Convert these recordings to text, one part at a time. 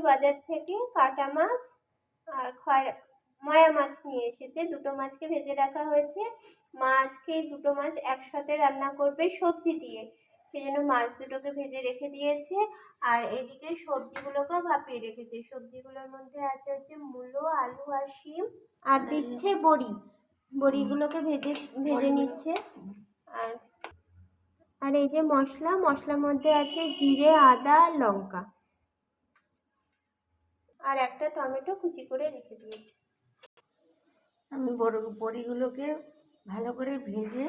বাজার থেকে কাটা মাছ আর খয়রা ময়া মাছ নিয়ে এসেছে। দুটো মাছকে ভেজে রাখা হয়েছে। মাছকে দুটো মাছ একসাথে রান্না করবে সবজি দিয়ে। সেই জন্য মাছ দুটোকে ভেজে রেখে দিয়েছে। আর এদিকে সবজিগুলোকেও ভাপিয়ে রেখেছে। সবজিগুলোর মধ্যে আছে হচ্ছে মূলো, আলু আর শিম আর দিচ্ছে বড়ি। বড়িগুলোকে ভেজে ভেজে নিচ্ছে। আর আর এই যে মশলা, মশলার মধ্যে আছে জিরে, আদা, লঙ্কা। টমেটো কুচি করে রেখে দিয়েছি। আমি বড় বড়িগুলোকে ভালো করে ভেজে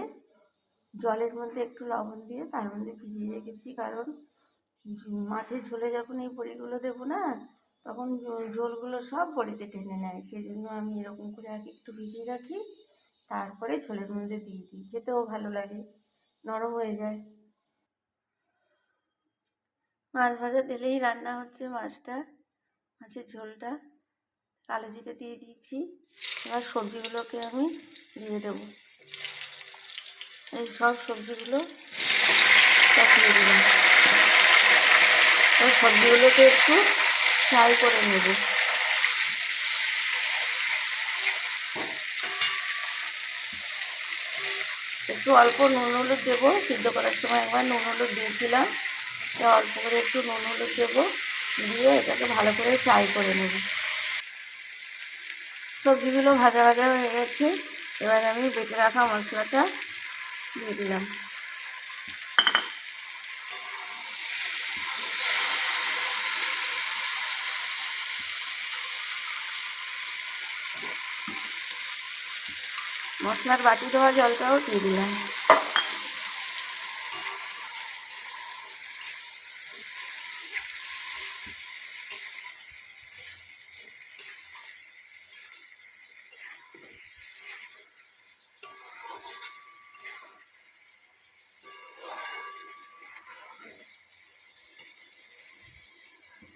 জলের মধ্যে একটু লবণ দিয়ে তার মধ্যে ভিজিয়ে রেখেছি, কারণ মাছের ঝোলে যখন এই বড়িগুলো দেবো না, তখন ঝোলগুলো সব বড়িতে টেনে নেয়। সেই জন্য আমি এরকম করে আগে একটু ভিজিয়ে রাখি, তারপরে ঝোলের মধ্যে দিয়ে দিই। খেতেও ভালো লাগে, নরম হয়ে যায়। মাছ ভাজা তেলেই রান্না হচ্ছে মাছটা, মাছের ঝোলটা। কালো জিরে দিয়ে দিয়েছি। এবার সবজিগুলোকে আমি দিয়ে দেবো। এই সব সবজিগুলো সব দিয়ে দিলাম এবার সবজিগুলোকে একটু ফ্রাই করে নেব। একটু অল্প নুন হলুদ দেবো। সিদ্ধ করার সময় একবার নুন হলুদ দিয়েছিলাম। অল্প করে একটু নুন হলুদ দেবো। দিয়ে এটাকে ভালো করে ফ্রাই করে নেব। সবজিগুলো ভাজা ভাজা হয়ে গেছে। এবার আমি বেটে রাখা মশলাটা দিয়ে দিলাম। মশলার বাটি দেওয়া জলটাও দিয়ে দিলাম।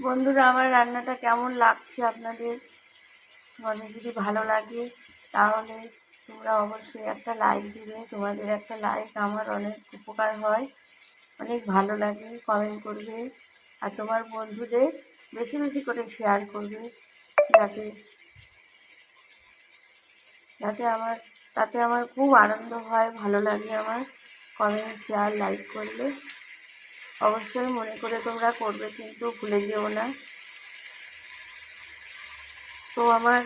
বন্ধুরা, আমার রান্নাটা কেমন লাগছে আপনাদের? তোমাদের যদি ভালো লাগে, তাহলে তোমরা অবশ্যই একটা লাইক দিবে। তোমাদের একটা লাইক আমার অনেক উপকার হয়। অনেক ভালো লাগে কমেন্ট করবে। আর তোমার বন্ধুদের বেশি বেশি করে শেয়ার করবে, যাতে যাতে আমার, তাতে আমার খুব আনন্দ হয়, ভালো লাগে আমার কমেন্ট শেয়ার লাইক করলে। অবশ্যই মনে করে তোমরা করবে, কিন্তু ভুলে যেও না। তো আমার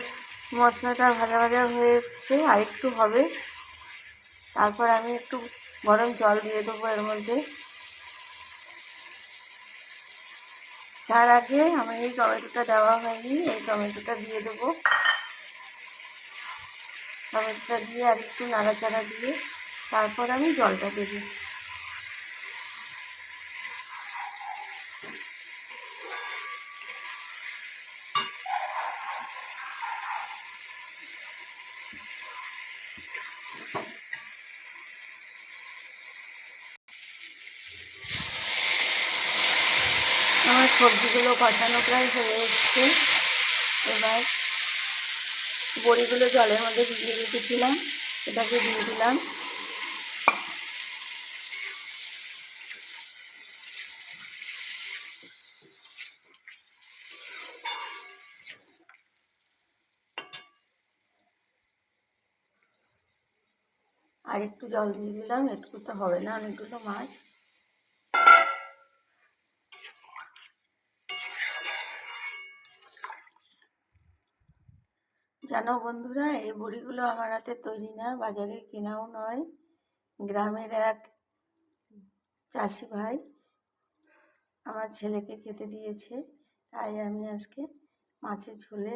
মশলাটা ভাজা ভাজা হয়ে এসছে, আর একটু হবে। তারপর আমি একটু গরম জল দিয়ে দেবো এর মধ্যে। তার আগে আমার এই টমেটোটা দেওয়া হয়নি, এই টমেটোটা দিয়ে দেবো। টমেটোটা দিয়ে আর একটু নাড়াচাড়া দিয়ে তারপর আমি জলটা দেবো আমার সবজিগুলো কষানো প্রায় হয়ে এসছে। এবার বড়িগুলো জলের মধ্যে ভিজিয়ে রেখেছিলাম, এটাকে দিয়ে দিলাম। আর একটু জল দিয়ে দিলাম, একটু তো হবে না, অনেকগুলো মাছ। জানো বন্ধুরা, এই বড়িগুলো আমার হাতে তৈরি না, বাজারে কেনাও নয়। গ্রামের এক চাষি ভাই আমার ছেলেকে খেতে দিয়েছে, তাই আমি আজকে মাছের ঝোলে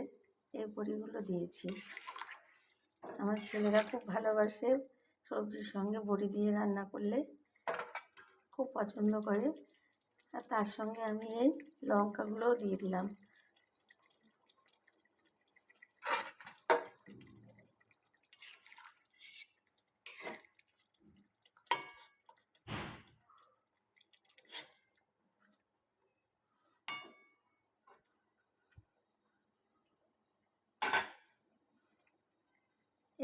এই বড়িগুলো দিয়েছি। আমার ছেলেরা খুব ভালোবাসে সবজির সঙ্গে বড়ি দিয়ে রান্না করলে, খুব পছন্দ করে। আর তার সঙ্গে আমি এই লঙ্কাগুলোও দিয়ে দিলাম।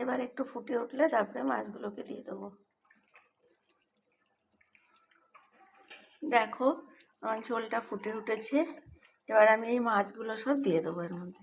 এবার একটু ফুটে উঠলে তারপরে মাছগুলোকে দিয়ে দেবো। দেখো ঝোলটা ফুটে উঠেছে। এবার আমি এই মাছগুলো সব দিয়ে দেবো এর মধ্যে।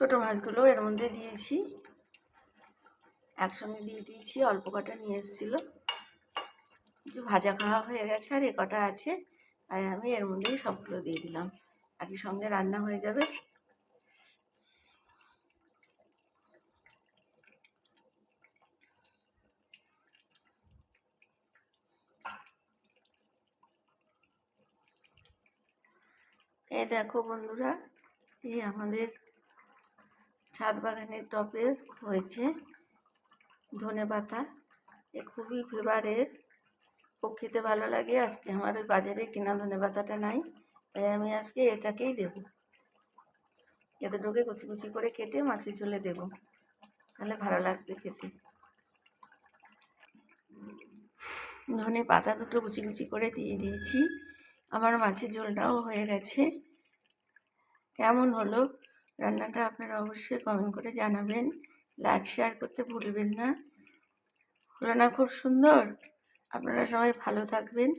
ছোটো মাছগুলো এর মধ্যে দিয়েছি। একসঙ্গে দিয়ে দিয়েছি, অল্প কটা নিয়ে এসেছিল। কিছু ভাজা খাওয়া হয়ে গেছে আর এ কটা আছে, তাই আমি এর মধ্যেই সবগুলো দিয়ে দিলাম। একই সঙ্গে রান্না হয়ে যাবে। এই দেখো বন্ধুরা, এই আমাদের ছাদ বাগানের টপে হয়েছে। ধনে পাতা, এ খুবই ফেভারেট খুব খেতে ভালো লাগে, আজকে আমার ওই বাজারে কেনা ধনে পাতাটা নাই, তাই আমি আজকে এটাকেই দেবো। এতটুকু কুচি কুচি করে কেটে মাছের ঝোলে দেবো। তাহলে ভালো লাগবে খেতে। ধনে পাতা দুটো কুচি কুচি করে দিয়ে দিয়েছি। আমার মাছের ঝোলটাও হয়ে গেছে। কেমন হলো? রান্নাটা আপনারা অবশ্যই কমেন্ট করে জানাবেন। লাইক, শেয়ার করতে ভুলবেন না। হলো না খুব সুন্দর? আপনারা সবাই ভালো থাকবেন।